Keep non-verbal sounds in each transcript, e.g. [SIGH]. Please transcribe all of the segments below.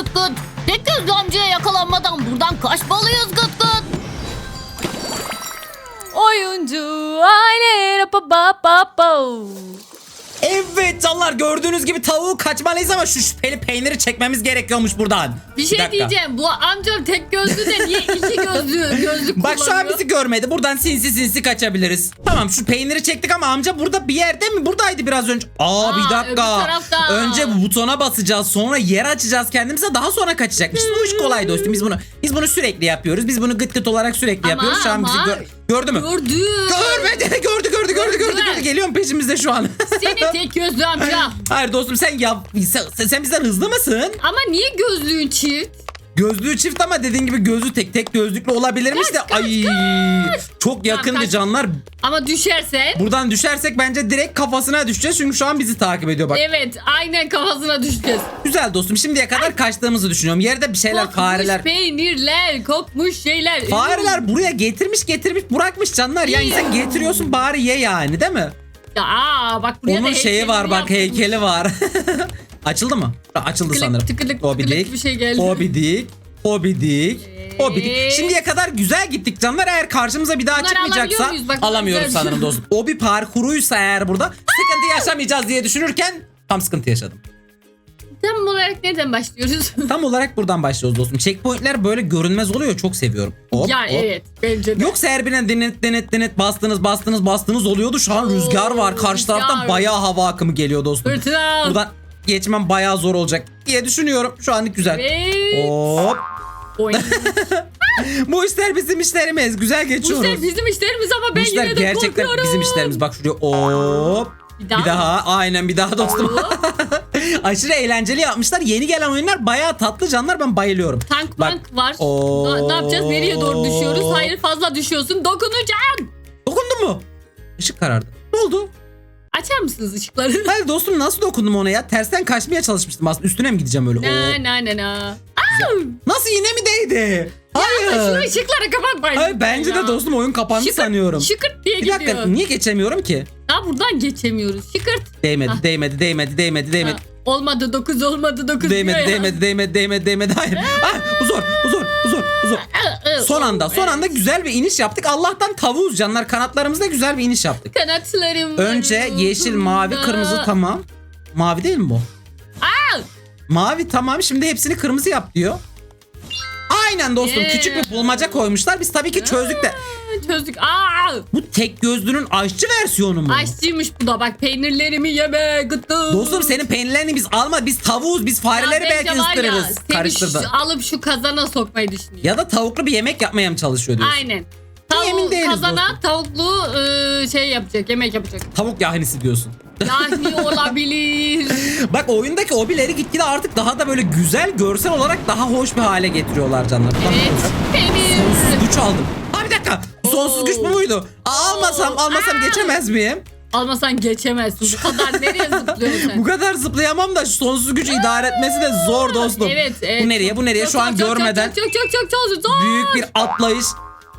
gıt gıt. Tek gözlü amcaya yakalanmadan buradan kaçmalıyız gıt gıt. Oyuncu aile pa pa pa pa. Evet canlar gördüğünüz gibi tavuğu kaçmalıyız ama şu şüpheli peyniri çekmemiz gerekiyormuş buradan. Bir şey dakika. diyeceğim. Bu amcam tek gözlü de niye iki gözlü gözlük Bak şu an bizi görmedi. Buradan sinsi sinsi kaçabiliriz. Tamam şu peyniri çektik ama amca burada bir yerde mi? Buradaydı biraz önce. Aa, Aa, bir dakika. Önce bu butona basacağız. Sonra yer açacağız kendimize. Daha sonra kaçacakmışız. Bu iş kolay dostum. Biz bunu biz bunu sürekli yapıyoruz. Biz bunu gıt gıt olarak sürekli Ama, yapıyoruz. Şu an bizi ama- gör- gördü mü? Gördü. Görmedi. [LAUGHS] Gördü gördü gördü gördü gördü. Geliyorum peşimizde şu an. Seni [LAUGHS] tek gözlü amca. Hayır dostum sen yap sen, sen bizden hızlı mısın? Ama niye gözlüğün çift? Gözlüğü çift ama dediğin gibi gözlü tek tek gözlüklü olabilirmiş de ay çok yakındı kaç. canlar. Ama düşersen. Buradan düşersek bence direkt kafasına düşeceğiz çünkü şu an bizi takip ediyor bak. Evet aynen kafasına düşeceğiz. Güzel dostum şimdiye kadar kaçtığımızı düşünüyorum. Yerde bir şeyler Kokmuş fareler. peynirler, kokmuş şeyler. Fareler buraya getirmiş getirmiş bırakmış canlar. Yani sen getiriyorsun bari ye yani değil mi? Aa, bak buraya da Onun şeyi var bak yaptırmış. heykeli var. [LAUGHS] Açıldı mı? Açıldı Tıkılık, sanırım. tıkılık, tıkılık bir şey geldi. Hobidik. Hobidik. Ee? Şimdiye kadar güzel gittik canlar. Eğer karşımıza bir daha Bunları çıkmayacaksa? Bak, alamıyoruz sanırım dostum. [LAUGHS] O bir parkuruysa eğer burada sıkıntı yaşamayacağız diye düşünürken tam sıkıntı yaşadım. Tam olarak nereden başlıyoruz? [LAUGHS] Tam olarak buradan başlıyoruz dostum. Checkpointler böyle görünmez oluyor. Çok seviyorum. Hop, ya hop. evet bence de. Yoksa her birine denet denet denet bastınız bastınız bastınız oluyordu. Şu an Oo, rüzgar var. Karşı rüzgar. taraftan bayağı hava akımı geliyor dostum. Fırtına. Buradan geçmem bayağı zor olacak diye düşünüyorum. Şu anlık güzel. Evet. Hop. [LAUGHS] Bu işler bizim işlerimiz. Güzel Bu geçiyoruz. işler bizim işlerimiz ama Bu ben işler yine de gerçekten korkuyorum. bizim işlerimiz. Bak şuraya hop. Bir daha. Bir daha aynen bir daha dostum. [LAUGHS] Aşırı eğlenceli yapmışlar. Yeni gelen oyunlar bayağı tatlı canlar ben bayılıyorum. Tank Bak. mank var. Oo. Ne, ne yapacağız? Nereye doğru düşüyoruz? Hayır fazla düşüyorsun. Dokunacaksın. Dokundun mu? Işık karardı. Ne oldu? Açar mısınız ışıkları? [LAUGHS] Hayır dostum nasıl dokundum ona ya? Tersten kaçmaya çalışmıştım aslında. Üstüne mi gideceğim öyle? Oo. na na na na. Nasıl yine mi değdi? Hayır. ışıkları kapatmayın. Hayır bence de dostum oyun kapandı Şıkırt, sanıyorum. Şıkırt diye Bir gidiyor. dakika niye geçemiyorum ki? Daha buradan geçemiyoruz. Şıkırt. Değmedi, Ah. değmedi, değmedi, değmedi, değmedi. Olmadı 9 olmadı 9 Değmedi, değmedi, değmedi, değmedi, değmedi. Hayır. Ah, bu zor, bu zor, bu zor. Son anda, son anda güzel bir iniş yaptık. Allah'tan tavuğuz canlar. Kanatlarımızda güzel bir iniş yaptık. Kanatlarım Önce yeşil, mavi, kırmızı tamam. Mavi değil mi bu? Aa! Mavi tamam. Şimdi hepsini kırmızı yap diyor. Aynen dostum. Yeah. Küçük bir bulmaca koymuşlar. Biz tabii ki çözdük de. Çözdük. Aa! Bu tek gözlünün aşçı versiyonu mu? Aşçıymış bu da bak peynirlerimi yeme gıttım. Dostum senin peynirlerini biz alma. Biz tavuğuz. Biz fareleri Ya belki bence var ya, ısırırız. seni Karıştırdı. şu- alıp şu kazana sokmayı düşünüyor. Ya da tavuklu bir yemek yapmaya mı çalışıyor diyorsun? Aynen. Emin Tavuk, değiliz kazana dostum. tavuklu ıı, şey yapacak, yemek yapacak. Tavuk yahnisi diyorsun. Yani olabilir. Bak oyundaki obileri gitgide artık daha da böyle güzel görsel olarak daha hoş bir hale getiriyorlar canlar. Evet. Peynir. Sonsuz güç aldım. Ha bir dakika. Sonsuz güç bu muydu? Aa, Almasam almasam Aa. geçemez miyim? Almasan geçemezsin. Bu kadar nereye zıplıyorsun sen? Bu kadar zıplayamam da sonsuz gücü idare etmesi de zor dostum. Evet, evet. Bu nereye bu nereye Çok, şu an çok, görmeden Çok çok çok çok çok zor. büyük bir atlayış.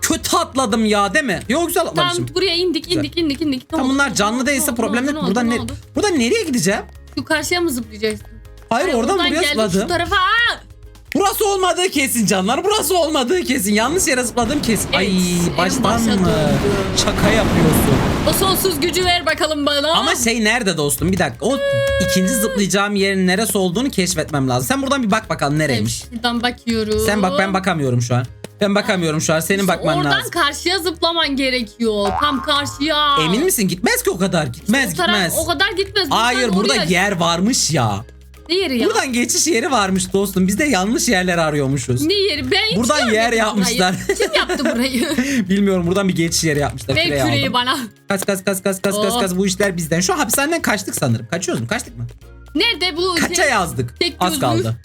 Kötü atladım ya değil mi? Yok güzel Tamam atlamışım. buraya indik indik indik indik. Ne Tam oldu, ne bunlar canlı değilse problem yok. oldu, Buradan ne oldu? buradan nereye gideceğim? Şu karşıya mı zıplayacaksın? Hayır oradan buraya geldim zıpladım. Şu tarafa. Aa! Burası olmadığı kesin canlar. Burası olmadığı kesin. Yanlış yere zıpladım kesin. Evet, Ay en baştan başa mı? Şaka yapıyorsun. O sonsuz gücü ver bakalım bana. Ama şey nerede dostum? Bir dakika. O ikinci zıplayacağım yerin neresi olduğunu keşfetmem lazım. Sen buradan bir bak bakalım nereymiş. Şuradan bakıyorum. Sen bak ben bakamıyorum şu an. Ben bakamıyorum şu an. Senin bakman Oradan lazım. karşıya zıplaman gerekiyor. Tam karşıya. Emin misin? Gitmez ki o kadar. Gitmez o, taraf- gitmez. o kadar gitmez. Hayır Buradan burada oraya- yer varmış ya. Ne yeri ya? Buradan geçiş yeri varmış dostum. Biz de yanlış yerler arıyormuşuz. Ne yeri? Ben hiç Buradan yer görmedim yapmışlar. burayı. Kim yaptı burayı? [LAUGHS] Bilmiyorum buradan bir geçiş yeri yapmışlar. Ver Küreği küreği aldım. bana. Kas kas kas kas kas kas Oh. kas bu işler bizden. Şu hapishaneden kaçtık sanırım. Kaçıyoruz mu? Kaçtık mı? Nerede bu Kaça şey, yazdık? tek Az gözlü- kaldı.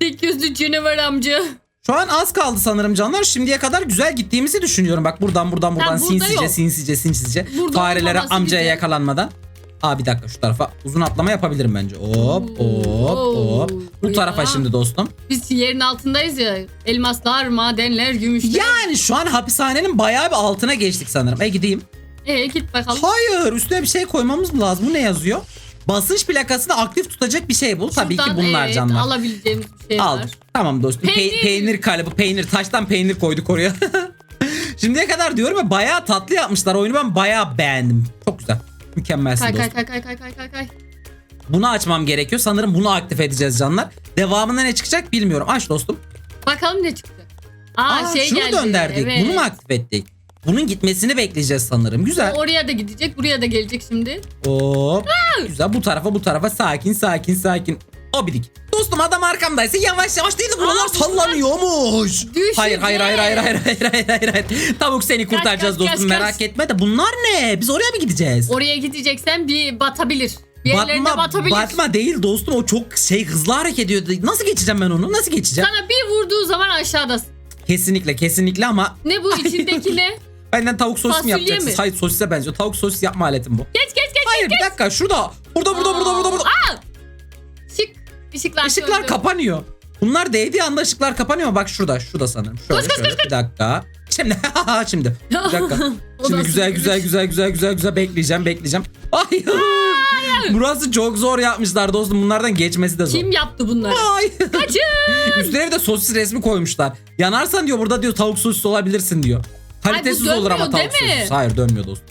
tek gözlü canavar amca? Şu an az kaldı sanırım canlar. Şimdiye kadar güzel gittiğimizi düşünüyorum. Bak buradan buradan buradan burada sinsice yok. sinsice sinsice. Burada Farelere amcaya güzel. yakalanmadan. Aa bir dakika şu tarafa uzun atlama yapabilirim bence. Hop hop hop. Bu Ya. tarafa şimdi dostum. Biz yerin altındayız ya. Elmaslar, madenler, gümüşler. Yani şu an hapishanenin bayağı bir altına geçtik sanırım. E gideyim. Ee, git bakalım. Hayır üstüne bir şey koymamız mı lazım? Bu ne yazıyor? Basınç plakasını aktif tutacak bir şey bul. Tabii ki Şuradan, bunlar evet, canlar. alabileceğimiz bir şey Al. var. Tamam dostum. Pe- Peynir. peynir kalıbı peynir. Taştan peynir koyduk oraya. [LAUGHS] Şimdiye kadar diyorum ya bayağı tatlı yapmışlar. Oyunu ben bayağı beğendim. Çok güzel. Mükemmelsin Kay dostum. kay kay kay kay kay kay kay. Bunu açmam gerekiyor. Sanırım bunu aktif edeceğiz canlar. Devamında ne çıkacak bilmiyorum. Aç dostum. Bakalım ne çıktı. Aa, Aa, şey şunu geldi. dönderdik. Evet. Bunu mu aktif ettik? Bunun gitmesini bekleyeceğiz sanırım. Güzel. Oraya da gidecek, buraya da gelecek şimdi. Hop. Güzel. Bu tarafa bu tarafa sakin sakin sakin. o Obidik. Dostum adam arkamdaysa yavaş yavaş değil de buralar Aa, sallanıyormuş. Düşecek. Hayır hayır hayır hayır hayır hayır hayır hayır. hayır. Tavuk seni kurtaracağız kaç, kaç, dostum kaç, merak kaç. etme de bunlar ne? Biz oraya mı gideceğiz? Oraya gideceksen bir batabilir. Bir batma, batabilir. batma değil dostum o çok şey hızlı hareket ediyor. Nasıl geçeceğim ben onu? Nasıl geçeceğim? Sana bir vurduğu zaman aşağıdasın. Kesinlikle kesinlikle ama... Ne bu [LAUGHS] içindeki ne? Benden tavuk sosis mi Fasulye yapacaksın? mi? Hayır sosise benziyor. Tavuk sosis yapma aletim bu. Geç geç geç. Hayır bir dakika şurada. Burada burada burada burada burada. Aa! Işık. Işıklar, Işıklar söndü. kapanıyor. Bunlar değdiği anda ışıklar kapanıyor mu? Bak şurada, şurada sanırım. Şöyle, şöyle. Bir dakika. Şimdi, [LAUGHS] şimdi. Bir [LAUGHS] dakika. O Şimdi güzel güzel güzel güzel güzel güzel bekleyeceğim, bekleyeceğim. Hayır. Burası çok zor yapmışlar dostum. Bunlardan geçmesi de zor. Kim yaptı bunları? Hayır. Kaçın. [LAUGHS] Üstüne bir de sosis resmi koymuşlar. Yanarsan diyor burada diyor tavuk sosis olabilirsin diyor. Kalitesiz olur ama tavuk mi? Hayır dönmüyor dostum.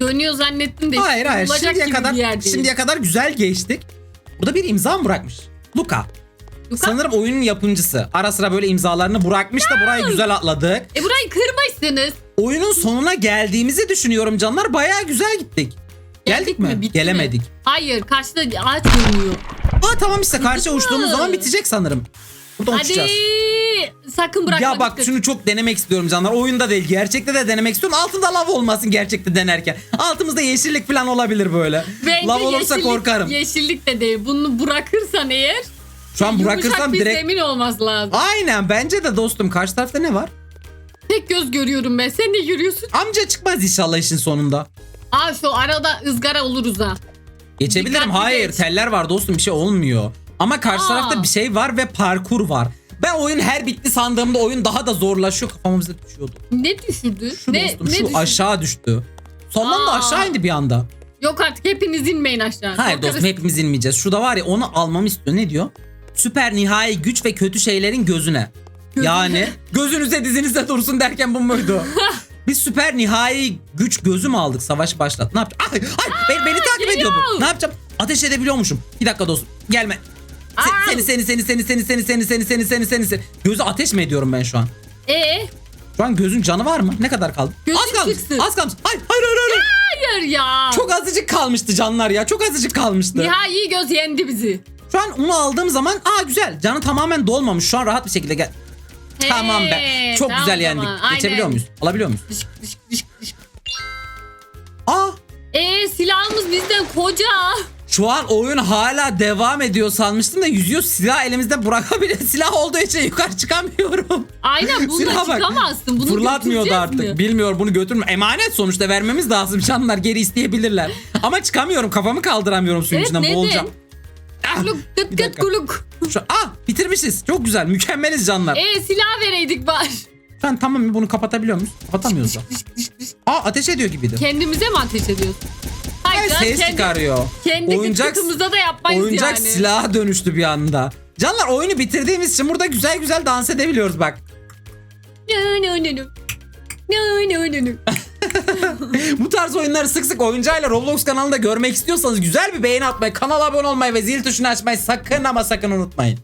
Dönüyor zannettim de. Hayır hayır. Şimdiye kadar şimdiye kadar güzel geçtik. Burada bir imza mı bırakmış? Luka. Luka? Sanırım oyunun yapımcısı. Ara sıra böyle imzalarını bırakmış da burayı güzel atladık. E burayı kırmışsınız. Oyunun sonuna geldiğimizi düşünüyorum canlar. Bayağı güzel gittik. Geldik, mi? Bitti Gelemedik. Mi? Hayır karşıda ağaç görünüyor. Aa tamam işte karşı uçtuğumuz zaman bitecek sanırım. Burada Hadi uçacağız. sakın bırakma. Ya bak dikkat. şunu çok denemek istiyorum canlar. Oyunda değil gerçekte de denemek istiyorum. Altında lav olmasın gerçekte denerken. Altımızda yeşillik falan olabilir böyle. Bence lav olursa yeşillik- korkarım. Yeşillik de değil. Bunu bırakırsan eğer Şu an bırakırsam bir direkt... zemin olması lazım. Aynen bence de dostum. Karşı tarafta ne var? Tek göz görüyorum ben. Sen ne görüyorsun? Amca çıkmaz inşallah işin sonunda. Aa şu arada ızgara oluruz ha. Geçebilirim. Dikkatli Hayır geç. teller var dostum bir şey olmuyor. Ama karşı Aa. tarafta bir şey var ve parkur var. Ben oyun her bitti sandığımda oyun daha da zorlaşıyor. Kafamıza düşüyordu. Ne düşürdü? Şu ne, dostum ne şu düşürdü? aşağı düştü. Sondan da Aa. aşağı indi bir anda. Yok artık hepiniz inmeyin aşağı. Hayır Korkarız. dostum hepimiz inmeyeceğiz. Şurada var ya onu almamı istiyor. Ne diyor? Süper nihai güç ve kötü şeylerin gözüne. Gözüne. Yani gözünüze dizinize dursun derken bu muydu? [LAUGHS] Biz süper nihai güç gözü mü aldık? Savaş başlat. Ne yapacağım? Ay, ay, beni, beni takip ediyor bu. geliyor. Ne yapacağım? Ateş edebiliyormuşum. Bir dakika dostum. Gelme. Seni seni seni seni seni seni seni seni seni seni seni seni. Gözü ateş mi ediyorum ben şu an? Ee, Şu an gözün canı var mı? Ne kadar kaldı? Gözün az kalmış. çıksın. Az kalmış. Hayır hayır hayır. hayır. hayır ya. Çok azıcık kalmıştı canlar ya. Çok azıcık kalmıştı. Nihai göz yendi bizi. Şu an onu aldığım zaman aa güzel. Canı tamamen dolmamış. Şu an rahat bir şekilde gel. tamam be. Hey, Çok tamam güzel yendik. ama, aynen. Geçebiliyor muyuz? Alabiliyor muyuz? Dışk, dışk, dışk, dışk. Aa Ee silahımız bizden koca. Şu an oyun hala devam ediyor sanmıştım da yüzüyor silah elimizde bırakabilir. [LAUGHS] Silah olduğu için yukarı çıkamıyorum. Aynen bununla Silaha bak. çıkamazsın. Bunu Fırlatmıyordu artık. mi? Bilmiyor bunu götürme. Emanet sonuçta vermemiz lazım. Canlar geri isteyebilirler. [LAUGHS] Ama çıkamıyorum. Kafamı kaldıramıyorum suyun Evet, içinden neden? boğulacağım. Ah, Kuluk bir gıt gıt kuluk. Şu, ah bitirmişiz. Çok güzel. Mükemmeliz canlar. Ee silah vereydik bari. Şu an tamam mı? Bunu kapatabiliyor muyuz? Kapatamıyoruz da. Aa ateş ediyor gibiydi. Kendimize mi ateş ediyorsun? Canım, ses kendi, çıkarıyor. kendi oyuncak da yapmayız oyuncak yani. silaha dönüştü bir anda. Canlar oyunu bitirdiğimiz için burada güzel güzel dans edebiliyoruz bak. [LAUGHS] Bu tarz oyunları sık sık oyuncayla Roblox kanalında görmek istiyorsanız güzel bir beğeni atmayı, kanala abone olmayı ve zil tuşunu açmayı sakın ama sakın unutmayın.